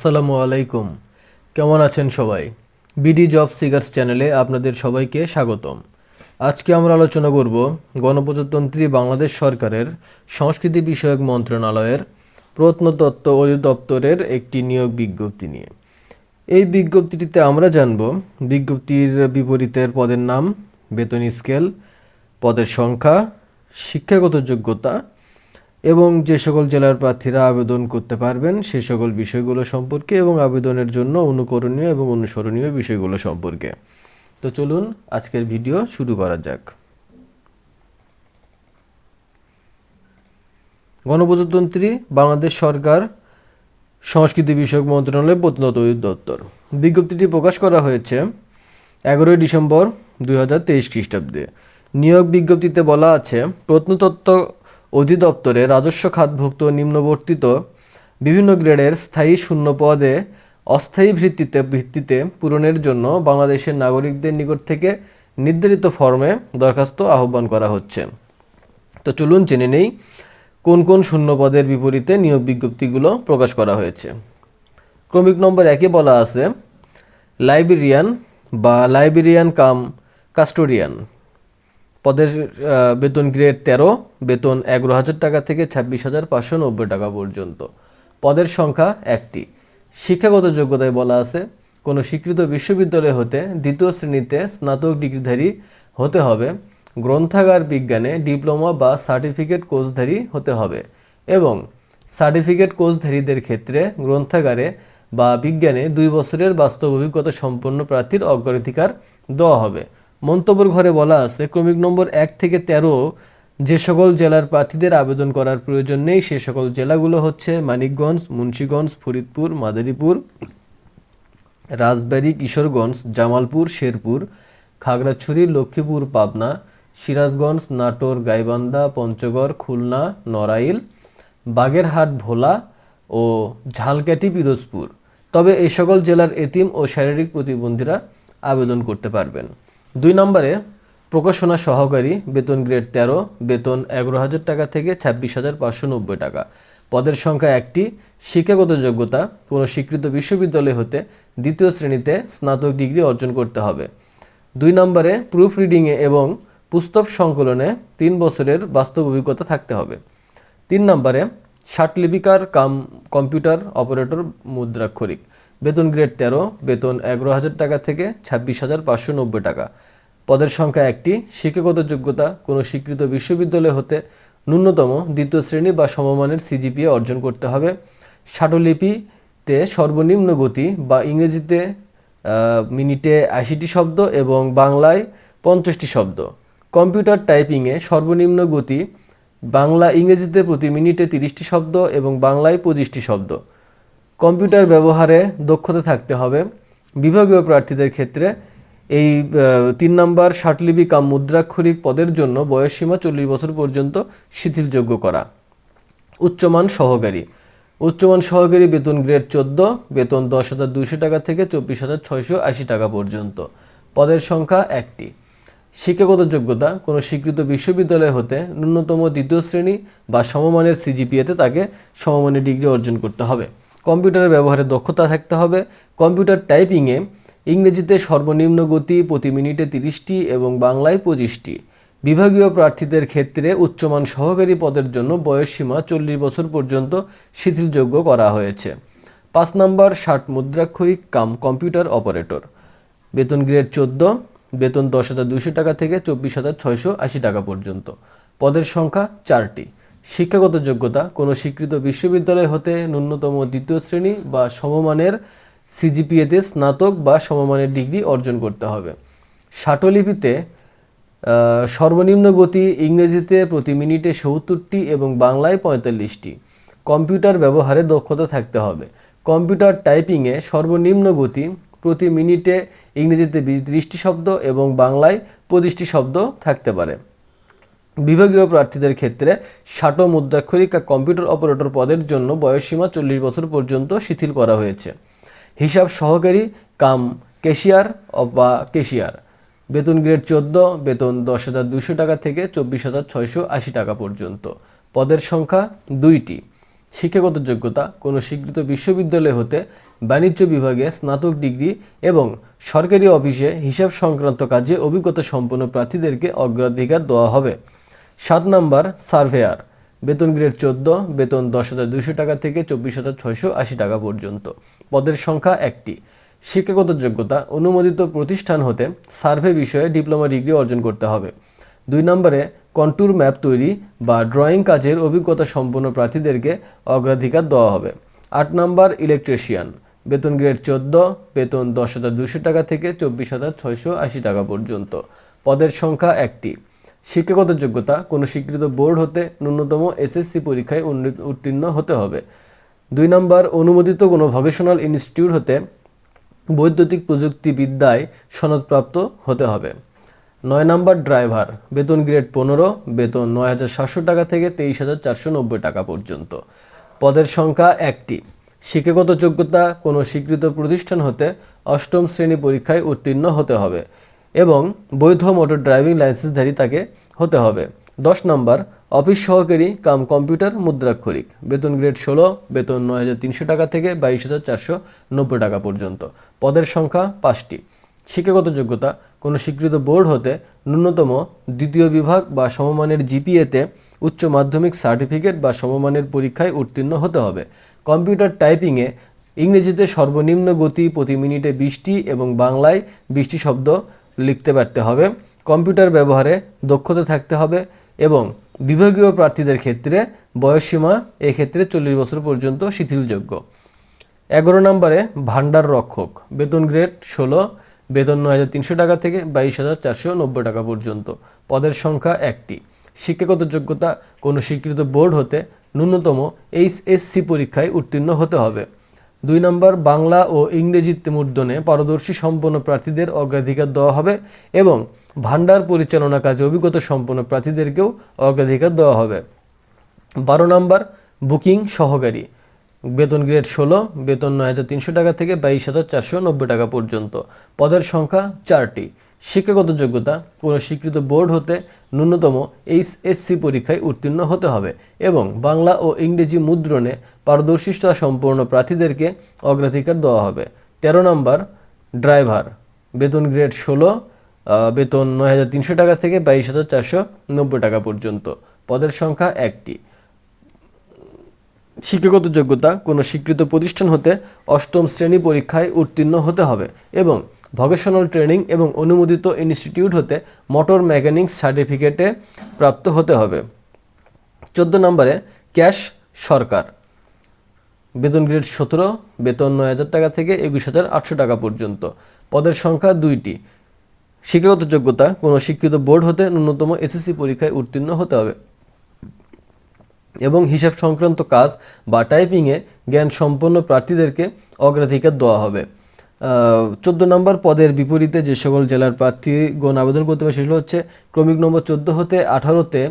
আসসালামু আলাইকুম। কেমন আছেন সবাই? বিডি জব সিগার্স চ্যানেলে আপনাদের সবাইকে স্বাগতম। আজকে আমরা আলোচনা করব গণপ্রজাতন্ত্রী বাংলাদেশ সরকারের সংস্কৃতি বিষয়ক মন্ত্রণালয়ের প্রত্নতত্ত্ব অধিদপ্তরের একটি নিয়োগ বিজ্ঞপ্তি নিয়ে। এই বিজ্ঞপ্তিটিতে আমরা জানব বিজ্ঞপ্তির বিপরীতের পদের নাম, বেতন স্কেল, পদের সংখ্যা, শিক্ষাগত যোগ্যতা এবং যে সকল জেলার প্রার্থীরা আবেদন করতে পারবেন, সে সকল বিষয়গুলো সম্পর্কে এবং আবেদনের জন্য অনুকরণীয় এবং অনুসরণীয় বিষয়গুলো সম্পর্কে। তো চলুন আজকের ভিডিও শুরু করা যাক। গণপ্রজাতন্ত্রী বাংলাদেশ সরকার সংস্কৃতি বিষয়ক মন্ত্রণালয়ের প্রত্নত দপ্তর। বিজ্ঞপ্তিটি প্রকাশ করা হয়েছে এগারোই ডিসেম্বর দুই হাজার তেইশ খ্রিস্টাব্দে। নিয়োগ বিজ্ঞপ্তিতে বলা আছে, প্রত্নতত্ত্ব অধিদপ্তরে রাজস্ব খাতভুক্ত নিম্নবর্তিত বিভিন্ন গ্রেডের স্থায়ী শূন্য পদে অস্থায়ী ভিত্তিতে ভিত্তিতে পূরণের জন্য বাংলাদেশের নাগরিকদের নিকট থেকে নির্ধারিত ফর্মে দরখাস্ত আহ্বান করা হচ্ছে। তো চলুন জেনে নেই কোন কোন শূন্য পদের বিপরীতে নিয়োগ বিজ্ঞপ্তিগুলো প্রকাশ করা হয়েছে। ক্রমিক নম্বর একে বলা আছে লাইব্রেরিয়ান বা লাইব্রেরিয়ান কাম কাস্টোডিয়ান। পদের বেতন গ্রেড তেরো, বেতন এগারো হাজার টাকা থেকে ছাব্বিশ হাজার পাঁচশো নব্বই টাকা পর্যন্ত। পদের সংখ্যা একটি। শিক্ষাগত যোগ্যতায় বলা আছে, কোনো স্বীকৃত বিশ্ববিদ্যালয় হতে দ্বিতীয় শ্রেণীতে স্নাতক ডিগ্রিধারী হতে হবে, গ্রন্থাগার বিজ্ঞানে ডিপ্লোমা বা সার্টিফিকেট কোর্সধারী হতে হবে এবং সার্টিফিকেট কোর্সধারীদের ক্ষেত্রে গ্রন্থাগারে বা বিজ্ঞানে দুই বছরের বাস্তব অভিজ্ঞতা সম্পন্ন প্রার্থীর অগ্রাধিকার দেওয়া হবে। মন্তব্যের ঘরে বলা আছে, ক্রমিক নম্বর এক থেকে তেরো যে সকল জেলার প্রার্থীদের আবেদন করার প্রয়োজন নেই, সে সকল জেলাগুলো হচ্ছে মানিকগঞ্জ, মুন্সীগঞ্জ, ফরিদপুর, মাদারীপুর, রাজবাড়ী, কিশোরগঞ্জ, জামালপুর, শেরপুর, খাগড়াছড়ি, লক্ষ্মীপুর, পাবনা, সিরাজগঞ্জ, নাটোর, গাইবান্ধা, পঞ্চগড়, খুলনা, নড়াইল, বাগেরহাট, ভোলা ও ঝালকাঠি, পিরোজপুর। তবে এই সকল জেলার এতিম ও শারীরিক প্রতিবন্ধীরা আবেদন করতে পারবেন। দুই নম্বরে, প্রকাশনা সহকারী, বেতন গ্রেড তেরো, বেতন এগারো হাজার টাকা থেকে ছাব্বিশ হাজার পাঁচশো নব্বই টাকা। পদের সংখ্যা একটি, শিক্ষাগত যোগ্যতা, কোনো স্বীকৃত বিশ্ববিদ্যালয় হতে দ্বিতীয় শ্রেণীতে স্নাতক ডিগ্রি অর্জন করতে হবে। দুই নম্বরে, প্রুফ রিডিংয়ে এবং পুস্তক সংকলনে তিন বছরের বাস্তব অভিজ্ঞতা থাকতে হবে। তিন নম্বরে ষাটলিপিকার কাম, কম্পিউটার অপারেটর মুদ্রাক্ষরিক। বেতন গ্রেড তেরো, বেতন এগারো হাজার টাকা থেকে ছাব্বিশ হাজার পাঁচশো নব্বই টাকা। পদের সংখ্যা একটি, শিক্ষাগত যোগ্যতা, কোনো স্বীকৃত বিশ্ববিদ্যালয় হতে ন্যূনতম দ্বিতীয় শ্রেণি বা সমমানের সিজিপিএ অর্জন করতে হবে। ষাটলিপিতে সর্বনিম্ন গতি বা ইংরেজিতে মিনিটে আশিটি শব্দ এবং বাংলায় পঞ্চাশটি শব্দ। কম্পিউটার টাইপিংয়ে সর্বনিম্ন গতি, বাংলা ইংরেজিতে প্রতি মিনিটে তিরিশটি শব্দ এবং বাংলায় পঁচিশটি শব্দ। কম্পিউটার ব্যবহারে দক্ষতা থাকতে হবে। বিভাগীয় প্রার্থীদের ক্ষেত্রে এই তিন নম্বর ষাটলিপি কাম মুদ্রাক্ষরিক পদের জন্য বয়সসীমা চল্লিশ বছর পর্যন্ত শিথিলযোগ্য করা। উচ্চমান সহকারী। উচ্চমান সহকারী বেতন গ্রেড চোদ্দ, বেতন দশ হাজার দুইশো টাকা থেকে চব্বিশ হাজার ছয়শো আশি টাকা পর্যন্ত। পদের সংখ্যা একটি। শিক্ষাগত যোগ্যতা, কোনো স্বীকৃত বিশ্ববিদ্যালয় হতে ন্যূনতম দ্বিতীয় শ্রেণি বা সমমানের সিজিপিএতে তাকে সমমানের ডিগ্রি অর্জন করতে হবে। কম্পিউটারের ব্যবহারে দক্ষতা থাকতে হবে। কম্পিউটার টাইপিংয়ে ইংরেজিতে সর্বনিম্ন গতি প্রতি মিনিটে তিরিশটি এবং বাংলায় পঁচিশটি। বিভাগীয় প্রার্থীদের ক্ষেত্রে উচ্চমান সহকারী পদের জন্য বয়সসীমা চল্লিশ বছর পর্যন্ত শিথিলযোগ্য করা হয়েছে। পাঁচ নম্বর, ষাট মুদ্রাক্ষরিক কাম কম্পিউটার অপারেটর। বেতন গ্রেড চোদ্দ, বেতন দশ হাজার দুশো টাকা থেকে চব্বিশ হাজার ছয়শো আশি টাকা পর্যন্ত। পদের সংখ্যা চারটি। শিক্ষাগত যোগ্যতা কোনো স্বীকৃত বিশ্ববিদ্যালয় হতে ন্যূনতম দ্বিতীয় শ্রেণি বা সমমানের সিজিপিএতে স্নাতক বা সমমানের ডিগ্রি অর্জন করতে হবে। ষাটলিপিতে আহ, সর্বনিম্ন গতি ইংরেজিতে প্রতি মিনিটে সত্তরটি এবং বাংলায় পঁয়তাল্লিশটি। কম্পিউটার ব্যবহারে দক্ষতা থাকতে হবে। কম্পিউটার টাইপিংয়ে সর্বনিম্ন গতি প্রতি মিনিটে ইংরেজিতে ত্রিশটি শব্দ এবং বাংলায় পঁচিশটি শব্দ থাকতে পারে। বিভাগীয় প্রার্থীদের ক্ষেত্রে ষাটো মুদ্রাক্ষরিক কম্পিউটার অপারেটর পদের জন্য বয়সসীমা চল্লিশ বছর পর্যন্ত শিথিল করা হয়েছে। হিসাব সহকারী কাম কেশিয়ার বা কেশিয়ার বেতন গ্রেড চোদ্দ, বেতন দশ হাজার দুশো টাকা থেকে চব্বিশ হাজার ছয়শো আশি টাকা পর্যন্ত। পদের সংখ্যা দুইটি। শিক্ষাগত যোগ্যতা, কোনো স্বীকৃত বিশ্ববিদ্যালয় হতে বাণিজ্য বিভাগে স্নাতক ডিগ্রি এবং সরকারি অফিসে হিসাব সংক্রান্ত কাজে অভিজ্ঞতা সম্পন্ন প্রার্থীদেরকে অগ্রাধিকার দেওয়া হবে। সাত নম্বর, সার্ভেয়ার। বেতন গ্রেড চোদ্দ, বেতন দশ হাজার দুশো টাকা থেকে চব্বিশ হাজার ছয়শো আশি টাকা পর্যন্ত। পদের সংখ্যা একটি। শিক্ষাগত যোগ্যতা, অনুমোদিত প্রতিষ্ঠান হতে সার্ভে বিষয়ে ডিপ্লোমা ডিগ্রি অর্জন করতে হবে। দুই নম্বরে কন্ট্যুর ম্যাপ তৈরি বা ড্রয়িং কাজের অভিজ্ঞতা সম্পন্ন প্রার্থীদেরকে অগ্রাধিকার দেওয়া হবে। আট নম্বর, ইলেকট্রিশিয়ান। বেতন গ্রেড চোদ্দ, বেতন দশ হাজার দুশো টাকা থেকে চব্বিশ হাজার ছয়শো আশি টাকা পর্যন্ত। পদের সংখ্যা একটি। শিক্ষাগত যোগ্যতা, কোনো স্বীকৃত বোর্ড হতে ন্যূনতম এসএসসি পরীক্ষায় উত্তীর্ণ হতে হবে। দুই নম্বর, অনুমোদিত কোনো ভকেশনাল ইনস্টিটিউট হতে বৈদ্যুতিক প্রযুক্তিবিদ্যায় সনদপ্রাপ্ত হতে হবে। নয় নম্বর ড্রাইভার বেতন গ্রেড পনেরো, বেতন নয় হাজার সাতশো টাকা থেকে তেইশ হাজার চারশো নব্বই টাকা পর্যন্ত। পদের সংখ্যা একটি। শিক্ষাগত যোগ্যতা কোনো স্বীকৃত প্রতিষ্ঠান হতে অষ্টম শ্রেণি পরীক্ষায় উত্তীর্ণ হতে হবে এবং বৈধ মোটর ড্রাইভিং লাইসেন্সধারী তাকে হতে হবে। দশ নম্বর, অফিস সহকারী কাম কম্পিউটার মুদ্রাক্ষরিক। বেতন গ্রেড ষোলো, বেতন নয় হাজার তিনশো টাকা থেকে বাইশ হাজার চারশো নব্বই টাকা পর্যন্ত। পদের সংখ্যা পাঁচটি। শিক্ষাগত যোগ্যতা কোনো স্বীকৃত বোর্ড হতে ন্যূনতম দ্বিতীয় বিভাগ বা সমমানের জিপিএতে উচ্চ মাধ্যমিক সার্টিফিকেট বা সমমানের পরীক্ষায় উত্তীর্ণ হতে হবে। কম্পিউটার টাইপিংয়ে ইংরেজিতে সর্বনিম্ন গতি প্রতি মিনিটে বিশটি এবং বাংলায় বিশটি শব্দ লিখতে পারতে হবে। কম্পিউটার ব্যবহারে দক্ষতা থাকতে হবে এবং বিভাগীয় প্রার্থীদের ক্ষেত্রে বয়সসীমা এক্ষেত্রে চল্লিশ বছর পর্যন্ত শিথিলযোগ্য। এগারো নম্বরে ভান্ডার রক্ষক। বেতন গ্রেড ষোলো, বেতন নয় হাজার তিনশো টাকা থেকে বাইশ হাজার চারশো নব্বই টাকা পর্যন্ত। পদের সংখ্যা একটি। শিক্ষাগত যোগ্যতা কোনো স্বীকৃত বোর্ড হতে ন্যূনতম এইচএসসি পরীক্ষায় উত্তীর্ণ হতে হবে। দুই নম্বর, বাংলা ও ইংরেজি মুদ্রণে পারদর্শী সম্পন্ন প্রার্থীদের অগ্রাধিকার দেওয়া হবে এবং ভান্ডার পরিচালনা কাজে অভিজ্ঞতা সম্পন্ন প্রার্থীদেরকেও অগ্রাধিকার দেওয়া হবে। বারো নম্বর, বুকিং সহকারী। বেতন গ্রেড ষোলো, বেতন নয় হাজার তিনশো টাকা থেকে বাইশ হাজার চারশো নব্বই টাকা পর্যন্ত। পদের সংখ্যা চারটি। শিক্ষাগত যোগ্যতা কোনো স্বীকৃত বোর্ড হতে ন্যূনতম এইচ এইচএসসি পরীক্ষায় উত্তীর্ণ হতে হবে এবং বাংলা ও ইংরেজি মুদ্রণে পারদর্শিতা সম্পন্ন প্রার্থীদেরকে অগ্রাধিকার দেওয়া হবে। তেরো নম্বর, ড্রাইভার। বেতন গ্রেড ষোলো বেতন নয় হাজার তিনশো টাকা থেকে বাইশ হাজার চারশো নব্বই টাকা পর্যন্ত। পদের সংখ্যা একটি। শিক্ষাগত যোগ্যতা কোনো স্বীকৃত প্রতিষ্ঠান হতে অষ্টম শ্রেণি পরীক্ষায় উত্তীর্ণ হতে হবে এবং ভকেশনাল ট্রেনিং এবং অনুমোদিত ইনস্টিটিউট হতে মোটর মেকানিক্স সার্টিফিকেটে প্রাপ্ত হতে হবে। চোদ্দ নম্বরে ক্যাশ সরকার। বেতন গ্রেড সতেরো, বেতন নয় হাজার টাকা থেকে একুশ হাজার আটশো টাকা পর্যন্ত। পদের সংখ্যা দুইটি। শিক্ষাগত যোগ্যতা, কোনো শিক্ষিত বোর্ড হতে ন্যূনতম এসএসসি পরীক্ষায় উত্তীর্ণ হতে হবে। এবং হিসাব সংক্রান্ত কাজ বা টাইপিংয়ে জ্ঞান সম্পন্ন প্রার্থীদেরকে অগ্রাধিকার দেওয়া হবে। চোদ্দ নম্বর পদের বিপরীতে যে সকল জেলার প্রার্থীগণ আবেদন করতে পারে সেগুলো হচ্ছে ক্রমিক নম্বর চোদ্দ হতে আঠারোতে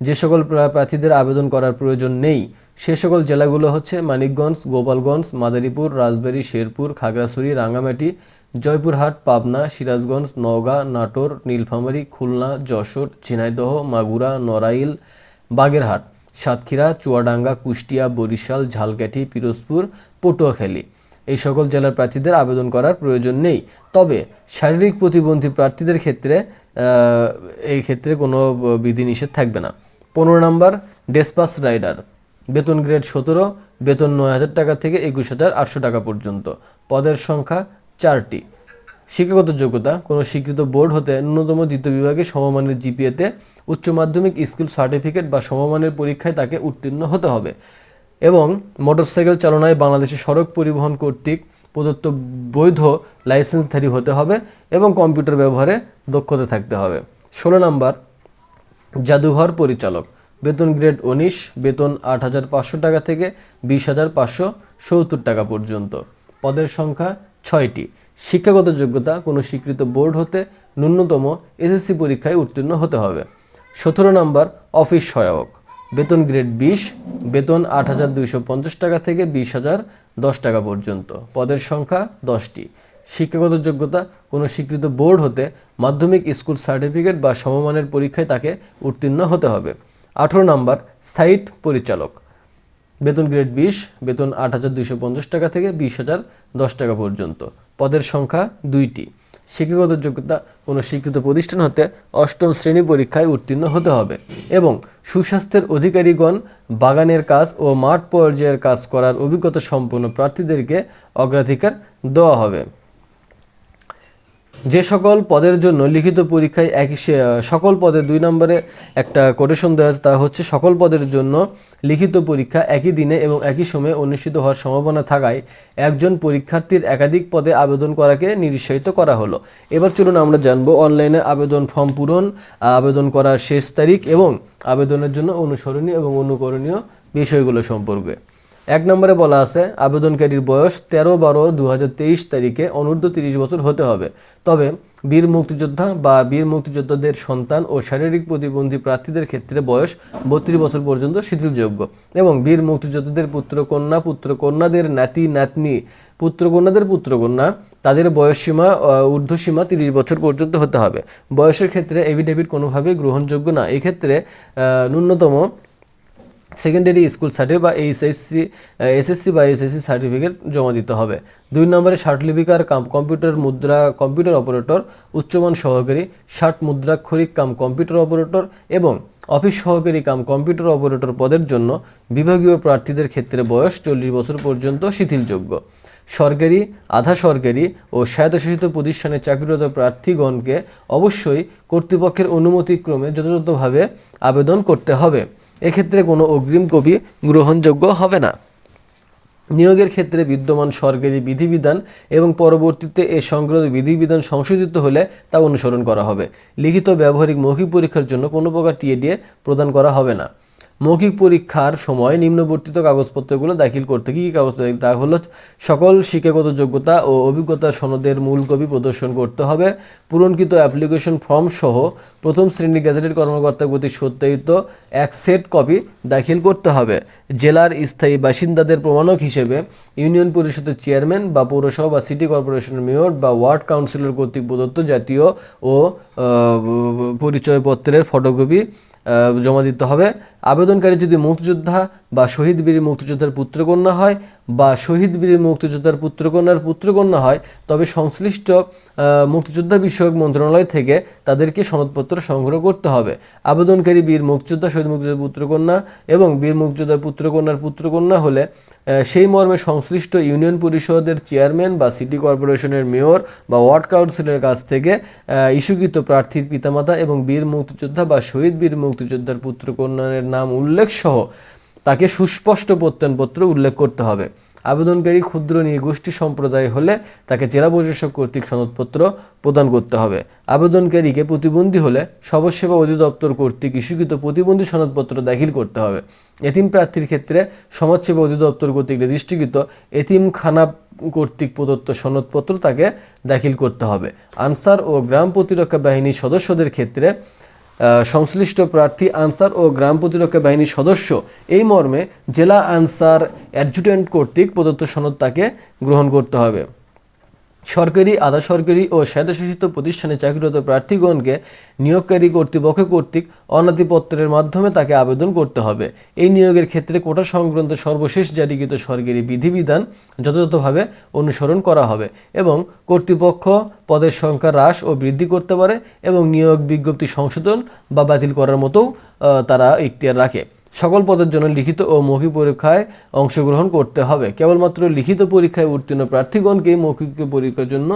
যে সকল প্রার্থীদের আবেদন করার প্রয়োজন নেই। সে সকল জেলাগুলো হচ্ছে মানিকগঞ্জ, গোপালগঞ্জ, মাদারীপুর, রাজবাড়ী, শেরপুর, খাগড়াছড়ি, রাঙ্গামাটি, জয়পুরহাট, পাবনা, সিরাজগঞ্জ, নওগাঁ, নাটোর, নীলফামারী, খুলনা, যশোর, ঝিনাইদহ, মাগুরা, নড়াইল, বাগেরহাট, সাতক্ষীরা, চুয়াডাঙ্গা, কুষ্টিয়া, বরিশাল, ঝালকাঠি, পিরোজপুর, পটুয়াখালী। এই সকল জেলার প্রার্থীদের আবেদন করার প্রয়োজন নেই। তবে শারীরিক প্রতিবন্ধী প্রার্থীদের ক্ষেত্রে এই ক্ষেত্রে কোনো বিধিনিষেধ থাকবে না। পনেরো নম্বর, ডেসপাস রাইডার। বেতন গ্রেড সতেরো, বেতন নয় হাজার টাকা থেকে একুশ হাজার আটশো টাকা পর্যন্ত। পদের সংখ্যা চারটি। শিক্ষাগত যোগ্যতা, কোনো স্বীকৃত বোর্ড হতে ন্যূনতম দ্বিতীয় বিভাগে সমমানের জিপিএতে উচ্চ মাধ্যমিক স্কুল সার্টিফিকেট বা সমমানের পরীক্ষায় তাকে উত্তীর্ণ হতে হবে। এবং মোটরসাইকেল চালনায় বাংলাদেশের সড়ক পরিবহন কর্তৃক প্রদত্ত বৈধ লাইসেন্সধারী হতে হবে এবং কম্পিউটার ব্যবহারে দক্ষতা থাকতে হবে। ষোলো নম্বর, জাদুঘর পরিচালক। বেতন গ্রেড উনিশ, বেতন আট হাজার পাঁচশো টাকা থেকে বিশ হাজার পাঁচশো সত্তর টাকা পর্যন্ত। পদের সংখ্যা ছয়টি। শিক্ষাগত যোগ্যতা, কোনো স্বীকৃত বোর্ড হতে ন্যূনতম এসএসসি পরীক্ষায় উত্তীর্ণ হতে হবে। সতেরো নম্বর, অফিস সহায়ক। বেতন গ্রেড বিশ, বেতন আট হাজার দুইশো পঞ্চাশ টাকা থেকে বিশ হাজার দশ টাকা পর্যন্ত। পদের সংখ্যা দশটি। শিক্ষাগত যোগ্যতা, কোনো স্বীকৃত বোর্ড হতে মাধ্যমিক স্কুল সার্টিফিকেট বা সমমানের পরীক্ষায় তাকে উত্তীর্ণ হতে হবে। আঠেরো নম্বর, সাইট পরিচালক। বেতন গ্রেড বিশ, বেতন আট হাজার দুইশো পঞ্চাশ টাকা থেকে বিশ হাজার দশ টাকা পর্যন্ত। পদের সংখ্যা দুইটি। শিক্ষাগত যোগ্যতা কোনো শিক্ষিত প্রতিষ্ঠান হতে অষ্টম শ্রেণি পরীক্ষায় উত্তীর্ণ হতে হবে এবং সুস্বাস্থ্যের অধিকারীগণ বাগানের কাজ ও মাঠ পর্যায়ের কাজ করার অভিজ্ঞতা সম্পন্ন প্রার্থীদেরকে অগ্রাধিকার দেওয়া হবে। যে সকল পদের জন্য লিখিত পরীক্ষায় একই সে- সকল পদে দুই নম্বরে একটা কোটেশন দেওয়া আছে তা হচ্ছে সকল পদের জন্য লিখিত পরীক্ষা একই দিনে এবং একই সময়ে অনুষ্ঠিত হওয়ার সম্ভাবনা থাকায় একজন পরীক্ষার্থীর একাধিক পদে আবেদন করাকে নিরুৎসাহিত করা হলো। এবার চলুন আমরা জানব অনলাইনে আবেদন ফর্ম পূরণ, আবেদন করার শেষ তারিখ এবং আবেদনের জন্য অনুসরণীয় এবং অনুকরণীয় বিষয়গুলো সম্পর্কে। এক নম্বরে বলা আছে, আবেদনকারীর বয়স তেরো বারো দু তারিখে অনূর্ধ্ব তিরিশ বছর হতে হবে। তবে বীর মুক্তিযোদ্ধা বা বীর মুক্তিযোদ্ধাদের সন্তান ও শারীরিক প্রতিবন্ধী প্রার্থীদের ক্ষেত্রে বয়স বত্রিশ বছর পর্যন্ত শিথিলযোগ্য এবং বীর মুক্তিযোদ্ধাদের পুত্রকন্যা, পুত্রকন্যাদের নাতি, নাতনি, পুত্রকন্যাদের পুত্রকন্যা, তাদের বয়সসীমা ঊর্ধ্বসীমা তিরিশ বছর পর্যন্ত হতে হবে। বয়সের ক্ষেত্রে এভিডেভিট কোনোভাবেই গ্রহণযোগ্য না। এক্ষেত্রে ন্যূনতম সেকেন্ডারি স্কুল সার্টিফিকেট বা এইচএসসি এসএসসি বা এসএসসি সার্টিফিকেট জমা দিতে হবে। দুই নম্বরে ষাটলিপিকার কাম কম্পিউটার মুদ্রা কম্পিউটার অপারেটর উচ্চমান সহকারী, ষাট মুদ্রাক্ষরিক কাম কম্পিউটার অপারেটর এবং অফিস সহকারী কাম কম্পিউটার অপারেটর পদের জন্য বিভাগীয় প্রার্থীদের ক্ষেত্রে বয়স চল্লিশ বছর পর্যন্ত শিথিলযোগ্য। সরকারি, আধা সরকারি ও স্বায়ত্তশাসিত প্রতিষ্ঠানে চাকরিরত প্রার্থীগণকে অবশ্যই কর্তৃপক্ষের অনুমতিক্রমে যথাযথভাবে আবেদন করতে হবে। এক্ষেত্রে কোনো অগ্রিম কপি গ্রহণযোগ্য হবে না। নিয়োগের ক্ষেত্রে বিদ্যমান সরকারি বিধিবিধান এবং পরবর্তীতে এ সংক্রান্ত বিধিবিধান সংশোধিত হলে তা অনুসরণ করা হবে। লিখিত ব্যবহারিক মৌখিক পরীক্ষার জন্য কোনো প্রকার টিএডিএ প্রদান করা হবে না। মৌখিক পরীক্ষার সময় নিম্নবর্তিত কাগজপত্রগুলো দাখিল করতে কী কী কাগজ তা হলো সকল শিক্ষাগত যোগ্যতা ও অভিজ্ঞতা সনদের মূল কপি প্রদর্শন করতে হবে। পূরণকৃত অ্যাপ্লিকেশন ফর্ম সহ প্রথম শ্রেণির গ্যাজেটেড কর্মকর্তা কর্তৃক সত্যায়িত এক সেট কপি দাখিল করতে হবে। জেলার স্থায়ী বাসিন্দাদের প্রমাণক হিসেবে ইউনিয়ন পরিষদের চেয়ারম্যান বা পৌরসভা বা সিটি কর্পোরেশনের মেয়র বা ওয়ার্ড কাউন্সিলর কর্তৃক প্রদত্ত জাতীয় ও পরিচয়পত্রের ফটোকপি জমা দিতে হবে। আবেদনকারী যদি মুক্তিযোদ্ধা বা শহীদ বীর মুক্তিযোদ্ধার পুত্রকন্যা হয় বা শহীদ বীর মুক্তিযোদ্ধার পুত্রকন্যার পুত্রকন্যা হয়, তবে সংশ্লিষ্ট মুক্তিযোদ্ধা বিষয়ক মন্ত্রণালয় থেকে তাদেরকে সনদপত্র সংগ্রহ করতে হবে। আবেদনকারী বীর মুক্তিযোদ্ধা, শহীদ মুক্তিযোদ্ধার পুত্রকন্যা এবং বীর মুক্তিযোদ্ধার পুত্রকন্যার পুত্রকন্যা হলে সেই মর্মে সংশ্লিষ্ট ইউনিয়ন পরিষদের চেয়ারম্যান বা সিটি কর্পোরেশনের মেয়র বা ওয়ার্ড কাউন্সিলের কাছ থেকে ইস্যুকৃত প্রার্থীর পিতামাতা এবং বীর মুক্তিযোদ্ধা বা শহীদ বীর মুক্তিযোদ্ধার পুত্রকন্যার নাম উল্লেখ সহ তাকে সুস্পষ্ট প্রত্যয়নপত্র উল্লেখ করতে হবে। আবেদনকারী ক্ষুদ্র নিগোষ্ঠী সম্প্রদায় হলে তাকে জেলা প্রশাসক কর্তৃক সনদপত্র প্রদান করতে হবে। আবেদনকারীকে প্রতিবন্ধী হলে সবসেবা অধিদপ্তর কর্তৃক ইস্যুকৃত প্রতিবন্ধী সনদপত্র দাখিল করতে হবে। এতিম প্রার্থীর ক্ষেত্রে সমাজসেবা অধিদপ্তর কর্তৃক রেজিস্ট্রিকৃত এতিমখানা কর্তৃক প্রদত্ত সনদপত্র তাকে দাখিল করতে হবে। আনসার ও গ্রাম প্রতিরক্ষা বাহিনীর সদস্যদের ক্ষেত্রে সংশ্লিষ্ট প্রার্থী আনসার ও গ্রাম প্রতিরক্ষা বাহিনীর সদস্য এই মর্মে জেলা আনসার অ্যাডজুটেন্ট কর্তৃক প্রদত্ত সনদ তাকে গ্রহণ করতে হবে। সরকারি আধা সরকারি ও স্বায়ত্তশাসিত প্রতিষ্ঠানে চাকরিরত প্রার্থীগণকে নিয়োগকারী কর্তৃপক্ষ কর্তৃক অনাদিপত্রের মাধ্যমে তাকে আবেদন করতে হবে। এই নিয়োগের ক্ষেত্রে কোটা সংক্রান্ত সর্বশেষ জারিকৃত সরকারি বিধিবিধান যথাযথভাবে অনুসরণ করা হবে এবং কর্তৃপক্ষ পদের সংখ্যা হ্রাস ও বৃদ্ধি করতে পারে এবং নিয়োগ বিজ্ঞপ্তি সংশোধন বা বাতিল করার মতো তারা ইখতিয়ার রাখে। সকল পদের জন্য লিখিত ও মৌখিক পরীক্ষায় অংশগ্রহণ করতে হবে। কেবলমাত্র লিখিত পরীক্ষায় উত্তীর্ণ প্রার্থীগণকে মৌখিক পরীক্ষার জন্য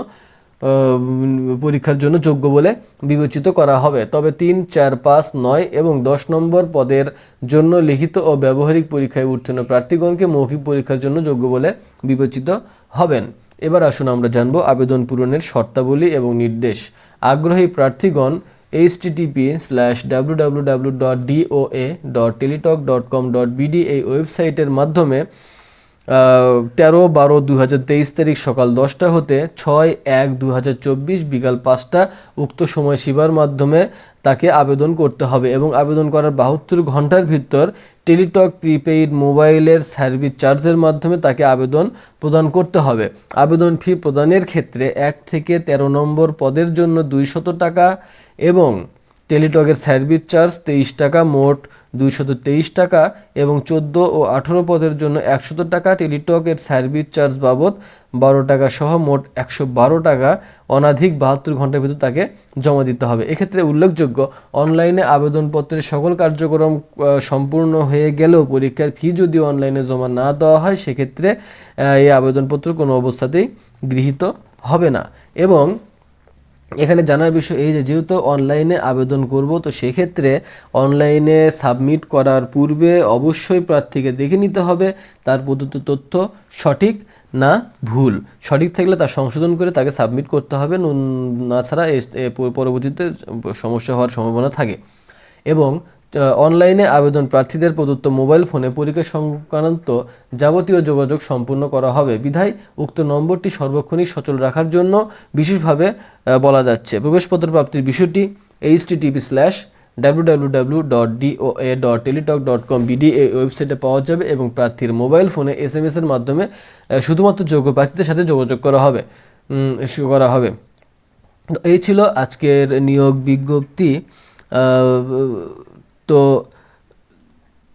পরীক্ষার জন্য যোগ্য বলে বিবেচিত করা হবে। তবে তিন, চার, পাঁচ, নয় এবং দশ নম্বর পদের জন্য লিখিত ও ব্যবহারিক পরীক্ষায় উত্তীর্ণ প্রার্থীগণকে মৌখিক পরীক্ষার জন্য যোগ্য বলে বিবেচিত হবেন। এবার আসুন আমরা জানব আবেদন পূরণের শর্তাবলী এবং নির্দেশ। আগ্রহী প্রার্থীগণ H TTP slash W W W dot DOA dot Teletalk dot com dot BD এই ওয়েবসাইটের মাধ্যমে তেরো বারো দু তারিখ সকাল দশটা হতে ছয় এক দু বিকাল পাঁচটা উক্ত সময় সীমার মাধ্যমে তাকে আবেদন করতে হবে এবং আবেদন করার বাহাত্তর ঘণ্টার ভিতর টেলিটক, প্রিপেইড, মোবাইলের সার্ভিস চার্জের মাধ্যমে তাকে আবেদন প্রদান করতে হবে। আবেদন ফি প্রদানের ক্ষেত্রে এক থেকে তেরো নম্বর পদের জন্য দুইশত টাকা এবং টেলিটকের সার্ভিস চার্জ তেইশ টাকা, মোট দুইশত তেইশ টাকা এবং চোদ্দ ও আঠেরো পদের জন্য একশত টাকা। টেলিটকের সার্ভিস চার্জ বাবদ বারো টাকা সহ মোট একশো বারো টাকা। অনাধিক বাহাত্তর ঘণ্টার ভিতর তাকে জমা দিতে হবে। এক্ষেত্রে উল্লেখযোগ্য, অনলাইনে আবেদনপত্রের সকল কার্যক্রম সম্পূর্ণ হয়ে গেলেও পরীক্ষার ফি যদি অনলাইনে জমা না দেওয়া হয়, সেক্ষেত্রে এই আবেদনপত্র কোনো অবস্থাতেই গৃহীত হবে না। এবং এখানে জানার বিষয় এই যে, যেহেতু অনলাইনে আবেদন করব, তো সেক্ষেত্রে অনলাইনে সাবমিট করার পূর্বে অবশ্যই প্রার্থীকে দেখে নিতে হবে, তার প্রদত্ত তথ্য সঠিক না ভুল। সঠিক থাকলে তা সংশোধন করে তাকে সাবমিট করতে হবে না ছাড়া পরবর্তীতে সমস্যা হওয়ার সম্ভাবনা থাকে। এবং অনলাইনে আবেদন প্রার্থীদের প্রদত্ত মোবাইল ফোনে পরীক্ষা সংক্রান্ত যাবতীয় যোগাযোগ সম্পূর্ণ করা হবে। বিধায় উক্ত নম্বরটি সর্বক্ষণিক সচল রাখার জন্য বিশেষভাবে বলা যাচ্ছে। প্রবেশপত্র প্রাপ্তির বিষয়টি এইচ টিপি স্ল্যাশ বিডি এই ওয়েবসাইটে পাওয়া যাবে এবং প্রার্থীর মোবাইল ফোনে এস এম এর মাধ্যমে শুধুমাত্র যোগ্য প্রার্থীদের সাথে যোগাযোগ করা হবে। করা হবে। এই ছিল আজকের নিয়োগ বিজ্ঞপ্তি। তো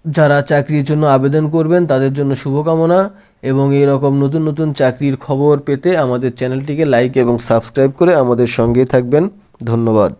যারা চাকরির জন্য আবেদন করবেন, তাদের জন্য শুভকামনা এবং এই রকম নতুন নতুন চাকরির খবর পেতে আমাদের চ্যানেলটিকে লাইক এবং সাবস্ক্রাইব করে আমাদের সঙ্গেই থাকবেন। ধন্যবাদ।